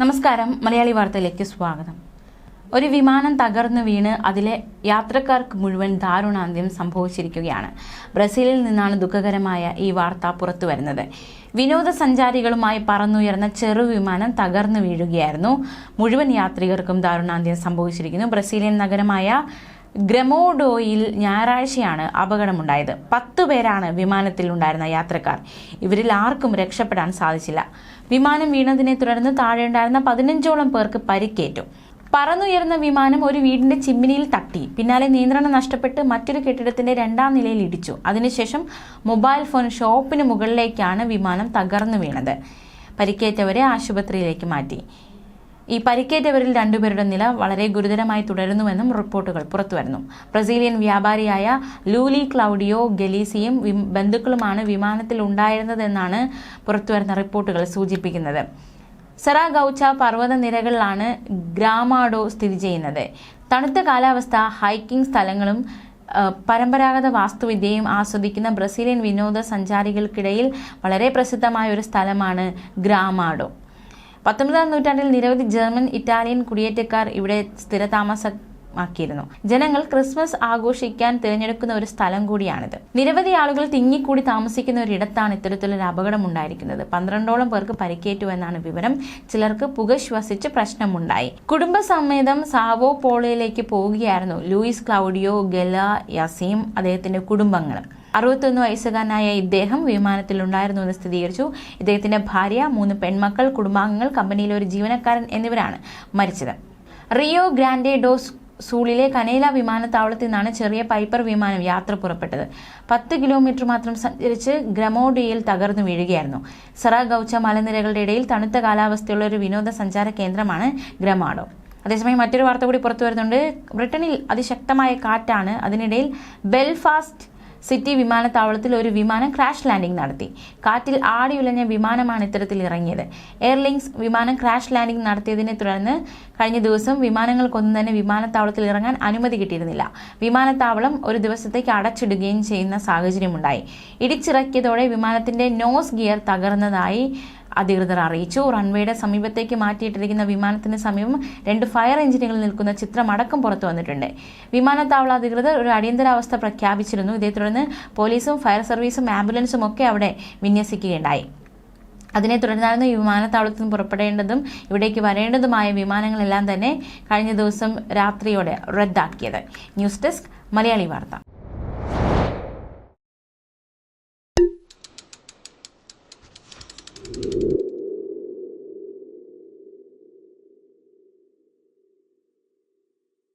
നമസ്കാരം. മലയാളി വാർത്തയിലേക്ക് സ്വാഗതം. ഒരു വിമാനം തകർന്നു വീണ് അതിലെ യാത്രക്കാർക്ക് മുഴുവൻ ദാരുണാന്ത്യം സംഭവിച്ചിരിക്കുകയാണ്. ബ്രസീലിൽ നിന്നാണ് ദുഃഖകരമായ ഈ വാർത്ത പുറത്തു വരുന്നത്. വിനോദസഞ്ചാരികളുമായി പറന്നുയർന്ന ചെറു വിമാനം തകർന്നു വീഴുകയായിരുന്നു. മുഴുവൻ യാത്രികർക്കും ദാരുണാന്ത്യം സംഭവിച്ചിരിക്കുന്നു. ബ്രസീലിയൻ നഗരമായ ഗ്രമോഡോയിൽ ഞായറാഴ്ചയാണ് അപകടമുണ്ടായത്. പത്തു പേരാണ് വിമാനത്തിൽ ഉണ്ടായിരുന്ന യാത്രക്കാർ. ഇവരിൽ ആർക്കും രക്ഷപ്പെടാൻ സാധിച്ചില്ല. വിമാനം വീണതിനെ തുടർന്ന് താഴെയുണ്ടായിരുന്ന പതിനഞ്ചോളം പേർക്ക് പരിക്കേറ്റു. പറന്നുയർന്ന വിമാനം ഒരു വീടിന്റെ ചിമ്മിനിയിൽ തട്ടി. പിന്നാലെ നിയന്ത്രണം നഷ്ടപ്പെട്ട് മറ്റൊരു കെട്ടിടത്തിന്റെ രണ്ടാം നിലയിൽ ഇടിച്ചു. അതിനുശേഷം മൊബൈൽ ഫോൺ ഷോപ്പിന് മുകളിലേക്കാണ് വിമാനം തകർന്നു വീണത്. പരിക്കേറ്റവരെ ആശുപത്രിയിലേക്ക് മാറ്റി. ഈ പരിക്കേറ്റവരിൽ രണ്ടുപേരുടെ നില വളരെ ഗുരുതരമായി തുടരുന്നുവെന്നും റിപ്പോർട്ടുകൾ പുറത്തുവരുന്നു. ബ്രസീലിയൻ വ്യാപാരിയായ ലൂലി ക്ലൗഡിയോ ഗലീസിയും ബന്ധുക്കളുമാണ് വിമാനത്തിൽ ഉണ്ടായിരുന്നതെന്നാണ് പുറത്തുവരുന്ന റിപ്പോർട്ടുകൾ സൂചിപ്പിക്കുന്നത്. സെറാഗൌച്ച പർവത നിരകളിലാണ് ഗ്രാമാഡോ സ്ഥിതി ചെയ്യുന്നത്. തണുത്ത കാലാവസ്ഥ ഹൈക്കിംഗ് സ്ഥലങ്ങളും പരമ്പരാഗത വാസ്തുവിദ്യയും ആസ്വദിക്കുന്ന ബ്രസീലിയൻ വിനോദസഞ്ചാരികൾക്കിടയിൽ വളരെ പ്രസിദ്ധമായ ഒരു സ്ഥലമാണ് ഗ്രാമാഡോ. പത്തൊമ്പതാം നൂറ്റാണ്ടിൽ നിരവധി ജർമ്മൻ ഇറ്റാലിയൻ കുടിയേറ്റക്കാർ ഇവിടെ സ്ഥിരതാമസ ആക്കിയിരുന്നു ജനങ്ങൾ ക്രിസ്മസ് ആഘോഷിക്കാൻ തിരഞ്ഞെടുക്കുന്ന ഒരു സ്ഥലം കൂടിയാണിത്. നിരവധി ആളുകൾ തിങ്ങിക്കൂടി താമസിക്കുന്ന ഒരിടത്താണ് ഇത്തരത്തിലൊരു അപകടം ഉണ്ടായിരിക്കുന്നത് പന്ത്രണ്ടോളം പേർക്ക് പരിക്കേറ്റു എന്നാണ് വിവരം. ചിലർക്ക് പുക ശ്വസിച്ച് പ്രശ്നമുണ്ടായി. കുടുംബസമേതം സാവോ പോളയിലേക്ക് പോവുകയായിരുന്നു ലൂയിസ് ക്ലൗഡിയോ ഗല യസീം അദ്ദേഹത്തിന്റെ കുടുംബങ്ങളും അറുപത്തൊന്ന് വയസ്സുകാരനായ ഇദ്ദേഹം വിമാനത്തിൽ ഉണ്ടായിരുന്നുവെന്ന് സ്ഥിരീകരിച്ചു. ഇദ്ദേഹത്തിന്റെ ഭാര്യ മൂന്ന് പെൺമക്കൾ കുടുംബാംഗങ്ങൾ കമ്പനിയിലെ ഒരു ജീവനക്കാരൻ എന്നിവരാണ് മരിച്ചത്. റിയോ ഗ്രാൻഡെ ഡോസ് സൂളിലെ കനേല വിമാനത്താവളത്തിൽ നിന്നാണ് ചെറിയ പൈപ്പർ വിമാനം യാത്ര പുറപ്പെട്ടത്. പത്ത് കിലോമീറ്റർ മാത്രം സഞ്ചരിച്ച് ഗ്രമോഡിയയിൽ തകർന്നു വീഴുകയായിരുന്നു. സെറാഗൌച്ച മലനിരകളുടെ ഇടയിൽ തണുത്ത കാലാവസ്ഥയുള്ള ഒരു വിനോദസഞ്ചാര കേന്ദ്രമാണ് ഗ്രമാഡോ അതേസമയം മറ്റൊരു വാർത്ത കൂടി പുറത്തു വരുന്നുണ്ട്. ബ്രിട്ടനിൽ അതിശക്തമായ കാറ്റാണ്. അതിനിടയിൽ ബെൽഫാസ്റ്റ് സിറ്റി വിമാനത്താവളത്തിൽ ഒരു വിമാനം ക്രാഷ് ലാൻഡിംഗ് നടത്തി. കാറ്റിൽ ആടിയുലഞ്ഞ വിമാനമാണ് ഇത്തരത്തിൽ ഇറങ്ങിയത്. എയർലിങ്സ് വിമാനം ക്രാഷ് ലാൻഡിംഗ് നടത്തിയതിനെ തുടർന്ന് കഴിഞ്ഞ ദിവസം വിമാനങ്ങൾക്കൊന്നും തന്നെ വിമാനത്താവളത്തിൽ ഇറങ്ങാൻ അനുമതി കിട്ടിയിരുന്നില്ല. വിമാനത്താവളം ഒരു ദിവസത്തേക്ക് അടച്ചിടുകയും ചെയ്യുന്ന സാഹചര്യമുണ്ടായി. ഇടിച്ചിറക്കിയതോടെ വിമാനത്തിന്റെ നോസ് ഗിയർ തകർന്നതായി അധികൃതർ അറിയിച്ചു. റൺവേയുടെ സമീപത്തേക്ക് മാറ്റിയിട്ടിരിക്കുന്ന വിമാനത്തിന് സമീപം രണ്ട് ഫയർ എഞ്ചിനുകൾ നിൽക്കുന്ന ചിത്രം അടക്കം പുറത്തു വന്നിട്ടുണ്ട്. വിമാനത്താവള അധികൃതർ ഒരു അടിയന്തരാവസ്ഥ പ്രഖ്യാപിച്ചിരുന്നു. ഇതേ തുടർന്ന് പോലീസും ഫയർ സർവീസും ആംബുലൻസും ഒക്കെ അവിടെ വിന്യസിക്കുകയുണ്ടായി. അതിനെ തുടർന്നായിരുന്നു ഈ വിമാനത്താവളത്തിൽ നിന്ന് പുറപ്പെടേണ്ടതും ഇവിടേക്ക് വരേണ്ടതുമായ വിമാനങ്ങളെല്ലാം തന്നെ കഴിഞ്ഞ ദിവസം രാത്രിയോടെ റദ്ദാക്കിയത്. ന്യൂസ് ഡെസ്ക് മലയാളി വാർത്ത.